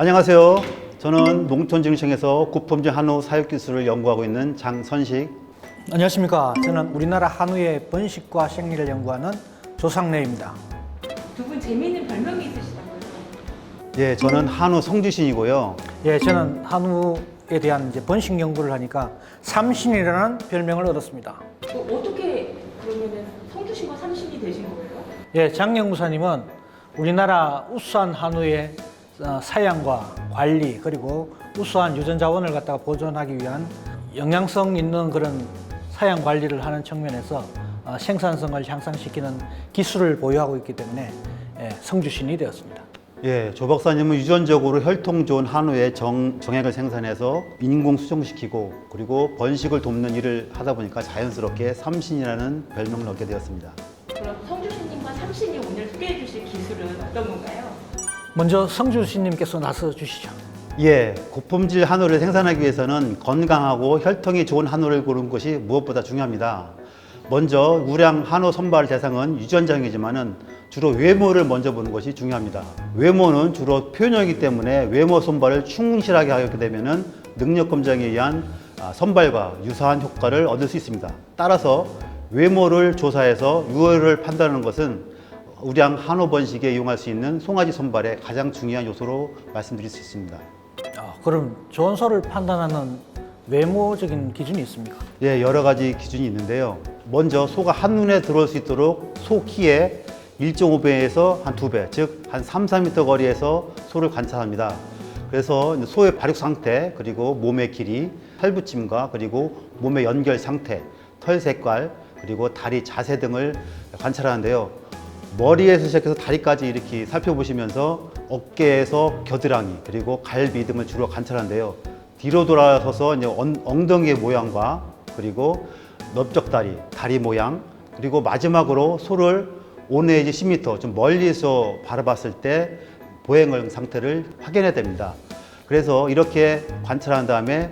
안녕하세요. 저는 농촌증시청에서 구품질 한우 사육 기술을 연구하고 있는 장선식. 안녕하십니까. 저는 우리나라 한우의 번식과 생리를 연구하는 조상래입니다. 두 분 재미있는 별명이 있으시다고요? 예, 저는 한우 성주신이고요. 예, 저는 한우에 대한 이제 번식 연구를 하니까 삼신이라는 별명을 얻었습니다. 어, 어떻게 그러면은 성주신과 삼신이 되신 거예요? 예, 장영무사님은 우리나라 우수한 한우의 어, 사양과 관리 그리고 우수한 유전 자원을 갖다가 보존하기 위한 영양성 있는 그런 사양 관리를 하는 측면에서 어, 생산성을 향상시키는 기술을 보유하고 있기 때문에 예, 성주신이 되었습니다. 예, 조 박사님은 유전적으로 혈통 좋은 한우의 정, 정액을 생산해서 인공 수정시키고 그리고 번식을 돕는 일을 하다 보니까 자연스럽게 삼신이라는 별명을 얻게 되었습니다. 그럼 성주신님과 삼신이 오늘 소개해 주실 기술은 어떤 건가요? 먼저 성주신님께서 나서 주시죠. 예, 고품질 한우를 생산하기 위해서는 건강하고 혈통이 좋은 한우를 고르는 것이 무엇보다 중요합니다. 먼저 우량 한우 선발 대상은 유전자이지만은 주로 외모를 먼저 보는 것이 중요합니다. 외모는 주로 표현형이기 때문에 외모 선발을 충실하게 하게 되면은 능력 검정에 의한 아, 선발과 유사한 효과를 얻을 수 있습니다. 따라서 외모를 조사해서 유효를 판단하는 것은 우량 한우 번식에 이용할 수 있는 송아지 선발의 가장 중요한 요소로 말씀드릴 수 있습니다. 아, 그럼 소를 판단하는 외모적인 기준이 있습니까? 예, 여러 가지 기준이 있는데요. 먼저 소가 한눈에 들어올 수 있도록 소 키의 1.5배에서 한 2배, 즉 한 3, 4m 거리에서 소를 관찰합니다. 그래서 소의 발육 상태, 그리고 몸의 길이, 털붙임과 그리고 몸의 연결 상태, 털 색깔, 그리고 다리 자세 등을 관찰하는데요. 머리에서 시작해서 다리까지 이렇게 살펴보시면서 어깨에서 겨드랑이 그리고 갈비 등을 주로 관찰하는데요. 뒤로 돌아서서 이제 엉- 엉덩이의 모양과 그리고 넓적다리, 다리 모양 그리고 마지막으로 소를 5 내지 10m 좀 멀리서 바라봤을 때 보행을 상태를 확인해야 됩니다. 그래서 이렇게 관찰한 다음에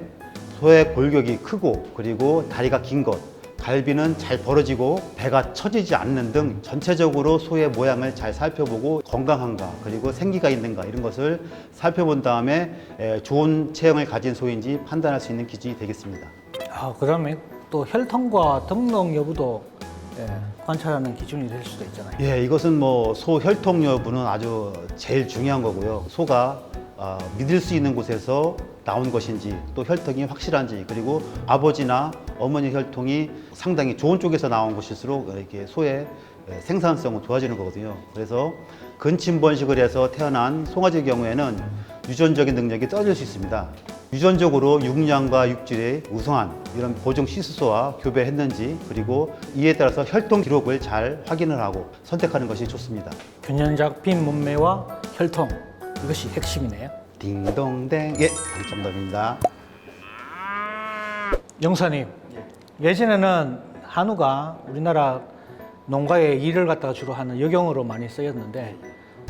소의 골격이 크고 그리고 다리가 긴 것, 갈비는 잘 벌어지고 배가 처지지 않는 등 전체적으로 소의 모양을 잘 살펴보고 건강한가 그리고 생기가 있는가 이런 것을 살펴본 다음에 에, 좋은 체형을 가진 소인지 판단할 수 있는 기준이 되겠습니다. 아, 그다음에 또 혈통과 등록 여부도 예, 관찰하는 기준이 될 수도 있잖아요. 예, 이것은 뭐 소 혈통 여부는 아주 제일 중요한 거고요. 소가 아, 믿을 수 있는 곳에서 나온 것인지 또 혈통이 확실한지 그리고 아버지나 어머니 혈통이 상당히 좋은 쪽에서 나온 것일수록 이렇게 소의 예, 생산성은 좋아지는 거거든요. 그래서 근침 번식을 해서 태어난 송아지의 경우에는 유전적인 능력이 떨어질 수 있습니다. 유전적으로 육량과 육질의 우수한 이런 보정 시수소와 교배했는지 그리고 이에 따라서 혈통 기록을 잘 확인을 하고 선택하는 것이 좋습니다. 균형 잡힌 몸매와 혈통 이것이 핵심이네요. 딩동댕 예 정답입니다. 영사님 예전에는 한우가 우리나라 농가의 일을 갖다가 주로 하는 역용으로 많이 쓰였는데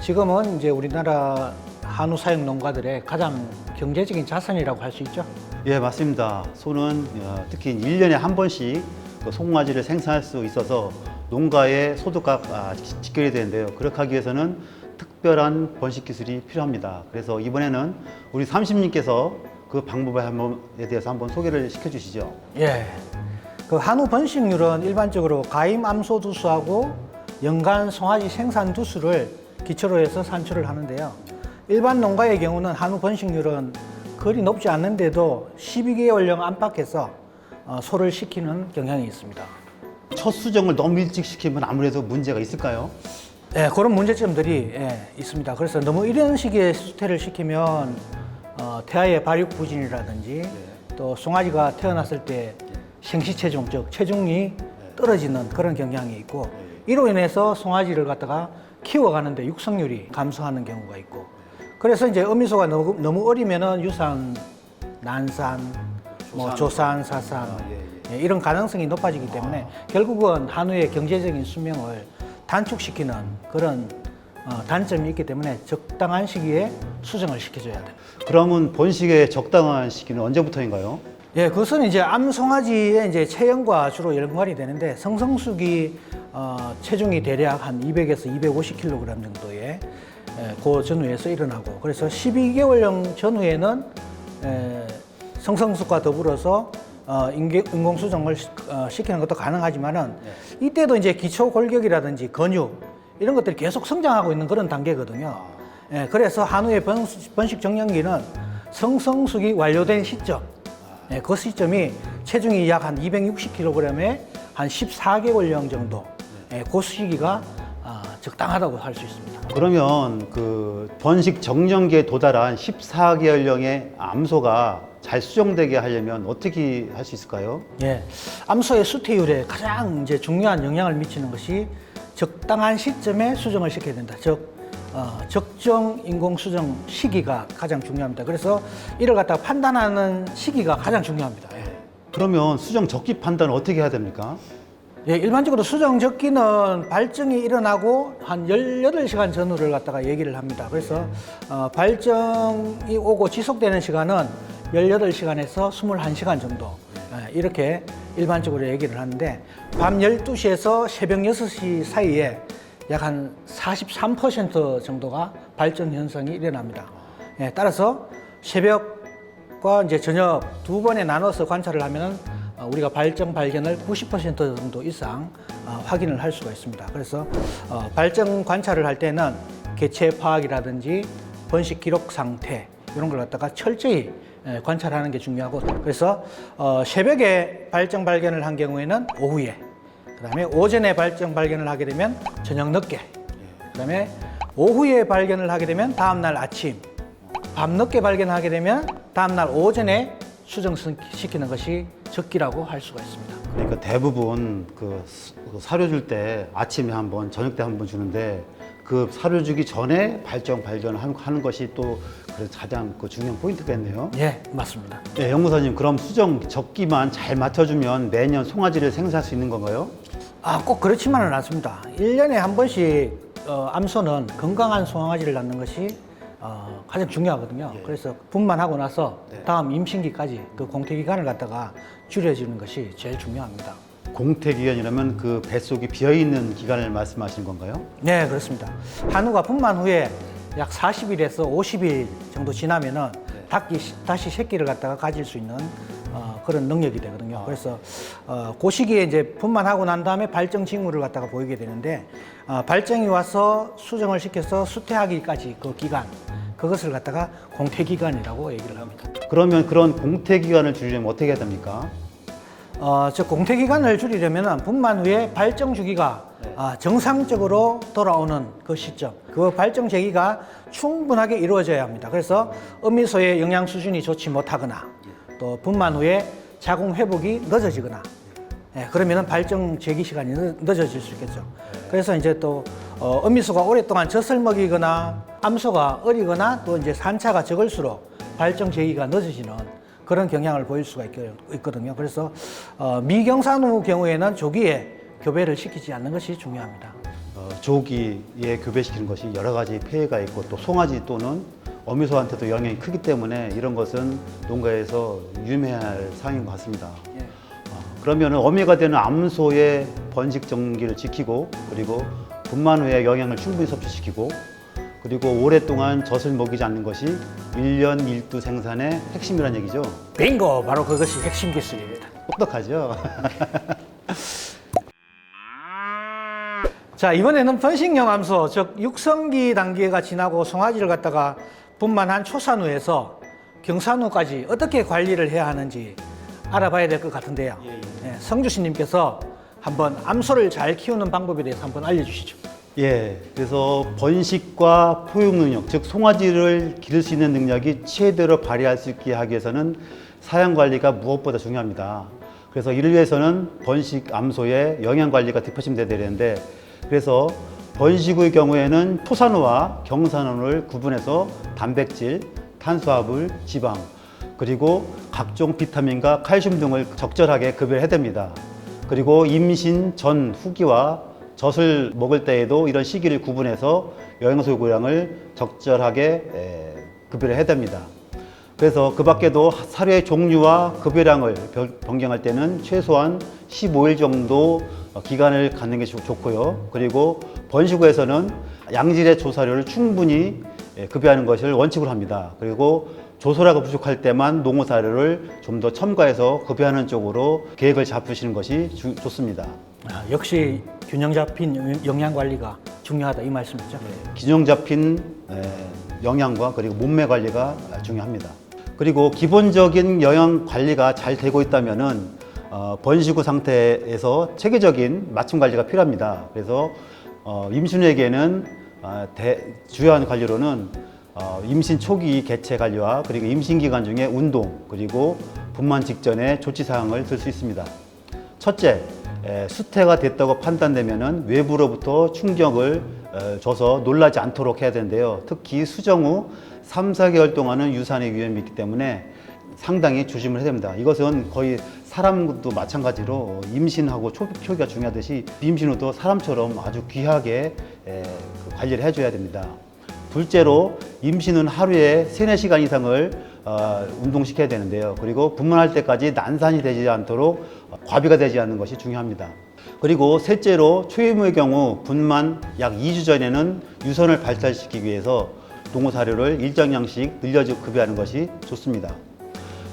지금은 이제 우리나라 한우 사육 농가들의 가장 경제적인 자산이라고 할 수 있죠. 예 맞습니다. 소는 어, 특히 1년에 한 번씩 그 송아지를 생산할 수 있어서 농가의 소득과 아, 지- 직결이 되는데요. 그렇게 하기 위해서는 특별한 번식 기술이 필요합니다. 그래서 이번에는 우리 삼십님께서 그 방법에 한번 에 대해서 한번 소개를 시켜주시죠. 예. 그 한우 번식률은 일반적으로 가임 암소 두수하고 연간 송아지 생산 두수를 기초로 해서 산출을 하는데요. 일반 농가의 경우는 한우 번식률은 그리 높지 않는데도 12개월령 안팎에서 어, 소를 시키는 경향이 있습니다. 첫 수정을 너무 일찍 시키면 아무래도 문제가 있을까요? 예, 그런 문제점들이 예, 있습니다. 그래서 너무 이런 시기에 수태를 시키면 어, 태아의 발육 부진이라든지 또 송아지가 태어났을 때 생시 체중 즉 체중이 떨어지는 그런 경향이 있고 이로 인해서 송아지를 갖다가 키워가는데 육성률이 감소하는 경우가 있고 그래서 이제 어미소가 너무, 너무 어리면은 유산, 난산, 뭐 조산, 사산 예, 이런 가능성이 높아지기 때문에 결국은 한우의 경제적인 수명을 단축시키는 그런 어, 단점이 있기 때문에 적당한 시기에 수정을 시켜줘야 돼요. 그러면 번식의 적당한 시기는 언제부터인가요? 예, 그것은 이제 암송아지의 이제 체형과 주로 연관이 되는데 성성숙이 어, 체중이 대략 한 200에서 250kg 정도의 에, 그 전후에서 일어나고 그래서 12개월령 전후에는 에, 성성숙과 더불어서 어, 인공수정을 시, 어, 시키는 것도 가능하지만은 이때도 이제 기초 골격이라든지 근육 이런 것들이 계속 성장하고 있는 그런 단계거든요. 예, 그래서 한우의 번식, 번식 정년기는 성성숙이 완료된 시점, 예, 그 시점이 체중이 약 한 260kg에 한 14개월령 정도, 예, 그 시기가 아, 적당하다고 할 수 있습니다. 그러면 그 번식 정년기에 도달한 14개월령의 암소가 잘 수정되게 하려면 어떻게 할 수 있을까요? 예, 암소의 수태율에 가장 이제 중요한 영향을 미치는 것이 적당한 시점에 수정을 시켜야 된다. 즉, 어, 적정 인공 수정 시기가 가장 중요합니다. 그래서 이를 갖다가 판단하는 시기가 가장 중요합니다. 예. 그러면 수정 적기 판단을 어떻게 해야 됩니까? 예, 일반적으로 수정 적기는 발정이 일어나고 한 18시간 전후를 갖다가 얘기를 합니다. 그래서 어, 발정이 오고 지속되는 시간은 18시간에서 21시간 정도 예, 이렇게 일반적으로 얘기를 하는데 밤 12시에서 새벽 6시 사이에 약한43% 정도가 발정 현상이 일어납니다. 예, 따라서 새벽과 이제 저녁 두 번에 나눠서 관찰을 하면은 어, 우리가 발정 발견을 90% 정도 이상 어, 확인을 할 수가 있습니다. 그래서 어, 발정 관찰을 할 때는 개체 파악이라든지 번식 기록 상태 이런 걸 갖다가 철저히 예, 관찰하는 게 중요하고 그래서 어, 새벽에 발정 발견을 한 경우에는 오후에 그다음에 오전에 발정 발견을 하게 되면 저녁 늦게 그다음에 오후에 발견을 하게 되면 다음 날 아침 밤 늦게 발견하게 되면 다음 날 오전에 수정시키는 것이 적기라고 할 수가 있습니다. 그러니까 대부분 그 스- 그 사료 줄 때 아침에 한 번, 저녁 때 한 번 주는데 그 사료 주기 전에 발정 발견을 하는- 하는 것이 또 가장 그 중요한 포인트겠네요. 예, 맞습니다. 네, 연구사님 그럼 수정 적기만 잘 맞춰주면 매년 송아지를 생산할 수 있는 건가요? 아, 꼭 그렇지만은 않습니다. 일년에한 번씩 어, 암소는 건강한 송아지를 낳는 것이 어, 가장 중요하거든요. 그래서 분만 하고 나서 다음 임신기까지 그 공태 기간을 갖다가 줄여주는 것이 제일 중요합니다. 공태 기간이라면 그 뱃속이 비어 있는 기간을 말씀하시는 건가요? 네, 그렇습니다. 한우가 분만 후에 약 40일에서 50일 정도 지나면은 닭이 시- 다시 새끼를 갖다가 가질 수 있는 어, 그런 능력이 되거든요. 그래서 어, 그 시기에 이제 분만하고 난 다음에 발정 징후를 갖다가 보이게 되는데 어, 발정이 와서 수정을 시켜서 수태하기까지 그 기간 그것을 갖다가 공태 기간이라고 얘기를 합니다. 그러면 그런 공태 기간을 줄이려면 어떻게 해야 됩니까? 어, 저 공태 기간을 줄이려면 분만 후에 발정 주기가 아, 정상적으로 돌아오는 그 시점, 그 발정 제기가 충분하게 이루어져야 합니다. 그래서 음미소의 영양 수준이 좋지 못하거나 또 분만 후에 자궁 회복이 늦어지거나 예, 그러면은 발정 제기 시간이 늦- 늦어질 수 있겠죠. 그래서 이제 또 어, 음미소가 오랫동안 젖을 먹이거나 암소가 어리거나 또 이제 산차가 적을수록 발정 제기가 늦어지는 그런 경향을 보일 수가 있, 있거든요. 그래서 어, 미경산후 경우에는 조기에 교배를 시키지 않는 것이 중요합니다. 어, 조기에 교배시키는 것이 여러 가지 폐해가 있고 또 송아지 또는 어미소한테도 영향이 크기 때문에 이런 것은 농가에서 유의해야 할 사항인 것 같습니다. 어, 그러면 어미가 되는 암소의 번식 정기를 지키고 그리고 분만 후에 영양을 충분히 섭취시키고 그리고 오랫동안 젖을 먹이지 않는 것이 일년일두 생산의 핵심이라는 얘기죠. 빙고! 바로 그것이 핵심 기술입니다. 똑똑하죠? 자 이번에는 번식형 암소 즉 육성기 단계가 지나고 송아지를 갖다가 분만한 초산후에서 경산후까지 어떻게 관리를 해야 하는지 알아봐야 될 것 같은데요. 예, 성주씨님께서 한번 암소를 잘 키우는 방법에 대해서 한번 알려주시죠. 예, 그래서 번식과 포육 능력, 즉 송아지를 기를 수 있는 능력이 최대로 발휘할 수 있게 하기 위해서는 사양 관리가 무엇보다 중요합니다. 그래서 이를 위해서는 번식 암소의 영양 관리가 뒷받침돼야 되는데, 그래서 번식 후의 경우에는 토산호와 경산호를 구분해서 단백질, 탄수화물, 지방, 그리고 각종 비타민과 칼슘 등을 적절하게 급여를 해야 됩니다. 그리고 임신 전 후기와 젖을 먹을 때에도 이런 시기를 구분해서 영양소 요구량을 적절하게 에, 급여를 해야 됩니다. 그래서 그 밖에도 사료의 종류와 급여량을 변- 변경할 때는 최소한 15일 정도 어, 기간을 갖는 게 좋- 좋고요. 그리고 번식구에서는 양질의 조사료를 충분히 예, 급여하는 것을 원칙으로 합니다. 그리고 조소라가 부족할 때만 농어 사료를 좀 더 첨가해서 급여하는 쪽으로 계획을 잡으시는 것이 주- 좋습니다. 아, 역시 균형 잡힌 영양 관리가 중요하다 이 말씀이죠. 균형 잡힌 에, 영양과 그리고 몸매 관리가 중요합니다. 그리고 기본적인 영양 관리가 잘 되고 있다면은 어, 번식후 상태에서 체계적인 맞춤 관리가 필요합니다. 그래서 어, 임신에게는 아, 대- 주요한 관리로는 어, 임신 초기 개체 관리와 그리고 임신 기간 중에 운동 그리고 분만 직전에 조치 사항을 들 수 있습니다. 첫째, 에, 수태가 됐다고 판단되면은 외부로부터 충격을 어, 줘서 놀라지 않도록 해야 되는데요. 특히 수정 후 3, 4개월 동안은 유산의 위험이 있기 때문에 상당히 조심을 해야 됩니다. 이것은 거의 사람도 마찬가지로 임신하고 초, 초기가 중요하듯이 임신 후도 사람처럼 아주 귀하게 에, 그 관리를 해줘야 됩니다. 둘째로 임신은 하루에 3, 4시간 이상을 어, 운동시켜야 되는데요. 그리고 분만할 때까지 난산이 되지 않도록 어, 과비가 되지 않는 것이 중요합니다. 그리고 셋째로 초임의 경우 분만 약 2주 전에는 유선을 발달시키기 위해서 동호 사료를 일정량씩 늘려주 급여하는 것이 좋습니다.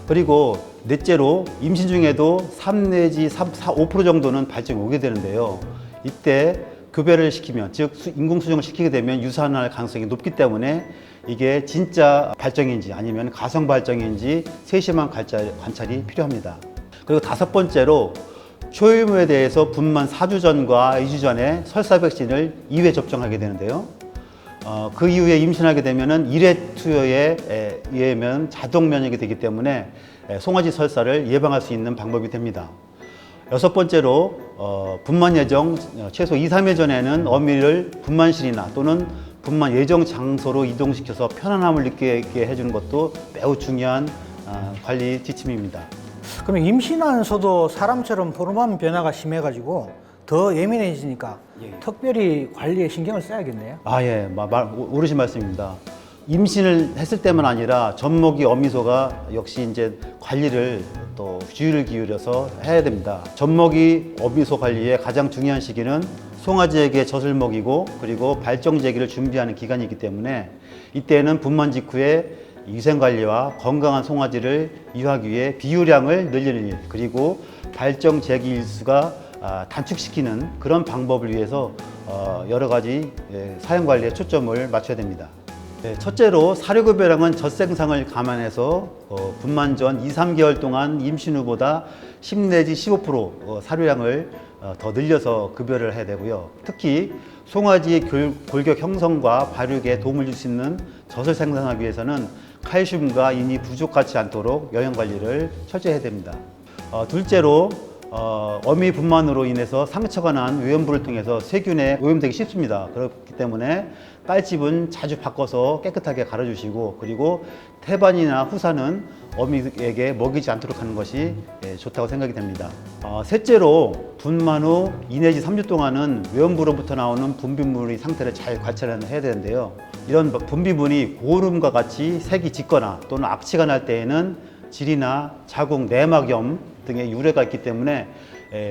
그리고 넷째로 임신 중에도 3 내지 3, 4, 5% 정도는 발정이 오게 되는데요. 이때 급여를 시키면 즉 수- 인공 수정을 시키게 되면 유산할 가능성이 높기 때문에 이게 진짜 발정인지 아니면 가성 발정인지 세심한 관찰, 관찰이 필요합니다. 그리고 다섯 번째로 초유무에 대해서 분만 4주 전과 2주 전에 설사 백신을 2회 접종하게 되는데요. 어, 그 이후에 임신하게 되면은 1회 투여에 에, 의하면 자동 면역이 되기 때문에 에, 송아지 설사를 예방할 수 있는 방법이 됩니다. 여섯 번째로 어, 분만 예정 어, 최소 2, 3일 전에는 어미를 분만실이나 또는 분만 예정 장소로 이동시켜서 편안함을 느끼게 해주는 것도 매우 중요한 아, 관리 지침입니다. 그러면 임신하면서도 사람처럼 호르몬 변화가 심해가지고 더 예민해지니까 특별히 관리에 신경을 써야겠네요. 아, 예, 마- 말, 오- 옳으신 말씀입니다. 임신을 했을 때만 아니라 젖먹이 어미소가 역시 이제 관리를 또 주의를 기울여서 해야 됩니다. 젖먹이 어미소 관리의 가장 중요한 시기는 송아지에게 젖을 먹이고 그리고 발정제기를 준비하는 기간이기 때문에 이때는 분만 직후에 위생 관리와 건강한 송아지를 유하기 위해 비유량을 늘리는 일 그리고 발정 제기 일수가 아, 단축시키는 그런 방법을 위해서 어, 여러 가지 예, 사용 관리에 초점을 맞춰야 됩니다. 네, 첫째로 사료급여량은 젖생상을 감안해서 어, 분만 전 2, 3개월 동안 임신 후보다 10 내지 15% 어, 사료량을 어, 더 늘려서 급여를 해야 되고요. 특히 송아지의 골, 골격 형성과 발육에 도움을 줄 수 있는 젖을 생산하기 위해서는 칼슘과 인이 부족하지 않도록 영양 관리를 철저히 해야 됩니다. 어, 둘째로 어, 어미 분만으로 인해서 상처가 난 외연부를 통해서 세균에 오염되기 쉽습니다. 그렇기 때문에 깔집은 자주 바꿔서 깨끗하게 갈아주시고 그리고 태반이나 후사는 어미에게 먹이지 않도록 하는 것이 예, 좋다고 생각이 됩니다. 어, 셋째로 분만 후 2 내지 3주 동안은 외연부로부터 나오는 분비물의 상태를 잘 관찰해야 되는데요. 이런 분비물이 고름과 같이 색이 짙거나 또는 악취가 날 때에는 질이나 자궁 내막염 등의 유래가 있기 때문에 에,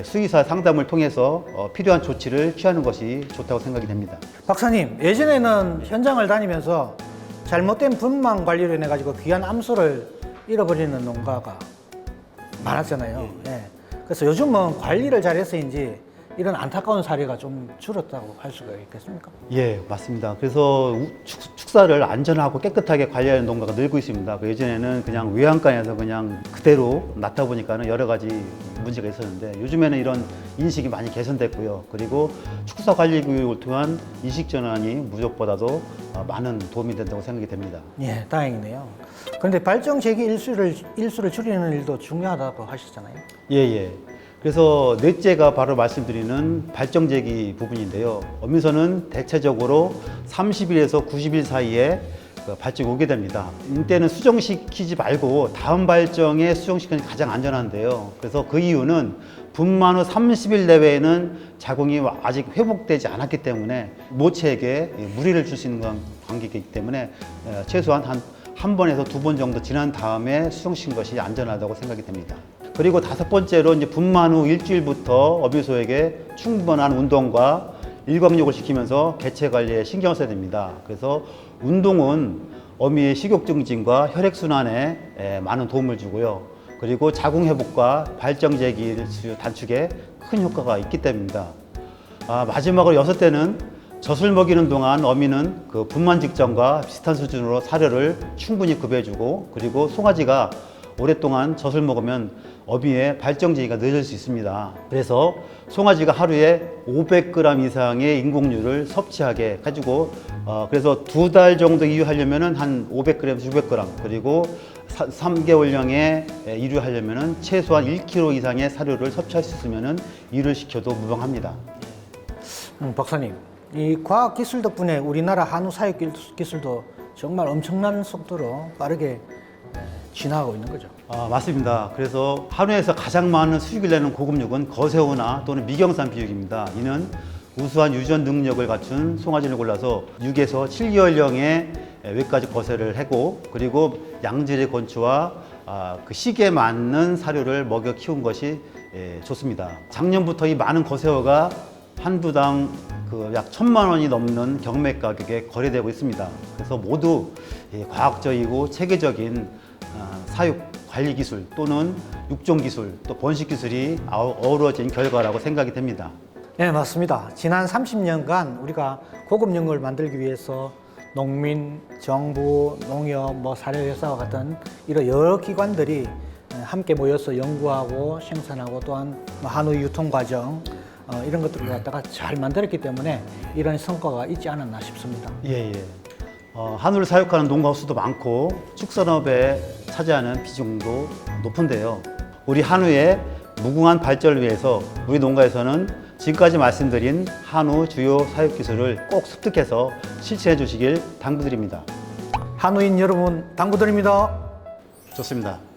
수의사 상담을 통해서 어, 필요한 조치를 취하는 것이 좋다고 생각이 됩니다. 박사님, 예전에는 현장을 다니면서 잘못된 분만 관리로 인해 가지고 귀한 암소를 잃어버리는 농가가 많았잖아요. 예. 그래서 요즘은 관리를 잘해서인지 이런 안타까운 사례가 좀 줄었다고 할 수가 있겠습니까? 예, 맞습니다. 그래서 우- 축, 축사를 안전하고 깨끗하게 관리하는 농가가 늘고 있습니다. 그 예전에는 그냥 외양간에서 그냥 그대로 낳다 보니까는 여러 가지 문제가 있었는데 요즘에는 이런 인식이 많이 개선됐고요. 그리고 축사 관리 교육을 통한 인식 전환이 무조보다도 어, 많은 도움이 된다고 생각이 됩니다. 예, 다행이네요. 그런데 발정 제기 일수를 일수를 줄이는 일도 중요하다고 하시잖아요. 예, 예. 그래서 넷째가 바로 말씀드리는 발정제기 부분인데요. 어미선은 대체적으로 30일에서 90일 사이에 그 발정이 오게 됩니다. 이때는 수정시키지 말고 다음 발정에 수정시키는 게 가장 안전한데요. 그래서 그 이유는 분만 후 30일 내외에는 자궁이 아직 회복되지 않았기 때문에 모체에게 무리를 줄 수 있는 관- 관계이기 때문에 에, 최소한 한 한 번에서 두 번 정도 지난 다음에 수정시킨 것이 안전하다고 생각이 됩니다. 그리고 다섯 번째로 이제 분만 후 일주일부터 어미소에게 충분한 운동과 일광욕을 시키면서 개체 관리에 신경을 써야 됩니다. 그래서 운동은 어미의 식욕 증진과 혈액 순환에 많은 도움을 주고요. 그리고 자궁 회복과 발정제 기 수 단축에 큰 효과가 있기 때문입니다. 아, 마지막으로 여섯 때는 젖을 먹이는 동안 어미는 그 분만 직전과 비슷한 수준으로 사료를 충분히 급여주고 그리고 송아지가 오랫동안 젖을 먹으면 어미의 발정제기가 늦을 수 있습니다. 그래서 송아지가 하루에 500g 이상의 인공류를 섭취하게 해주고 어, 그래서 두 달 정도 이유하려면은 한 500g, 600g 그리고 3개월령에 이류하려면은 최소한 1kg 이상의 사료를 섭취할 수 있으면은 이를 시켜도 무방합니다. 음, 박사님, 이 과학 기술 덕분에 우리나라 한우 사육 기- 기술도 정말 엄청난 속도로 빠르게 에, 진화하고 있는 거죠. 아, 맞습니다. 그래서 한우에서 가장 많은 수익을 내는 고급육은 거새우나 또는 미경산 비육입니다. 이는 우수한 유전 능력을 갖춘 송아지를 골라서 6에서 7개월령의 외까지 거세를 하고 그리고 양질의 건초와 아, 그 시기에 맞는 사료를 먹여 키운 것이 예, 좋습니다. 작년부터 이 많은 거새우가 한 두당 그 약 천만 원이 넘는 경매 가격에 거래되고 있습니다. 그래서 모두 이 과학적이고 체계적인 아, 사육 관리 기술 또는 육종 기술 또 번식 기술이 어우러진 결과라고 생각이 됩니다. 네, 맞습니다. 지난 30년간 우리가 고급 영을 만들기 위해서 농민, 정부, 농협, 뭐 사료회사와 같은 이런 여러 기관들이 함께 모여서 연구하고 생산하고 또한 뭐 한우 유통 과정 어, 이런 것들을 갖다가 잘 만들었기 때문에 이런 성과가 있지 않았나 싶습니다. 예, 예. 어, 한우를 사육하는 농가 수도 많고 축산업에 차지하는 비중도 높은데요. 우리 한우의 무궁한 발전을 위해서 우리 농가에서는 지금까지 말씀드린 한우 주요 사육 기술을 꼭 습득해서 실천해 주시길 당부드립니다. 한우인 여러분 당부드립니다. 좋습니다.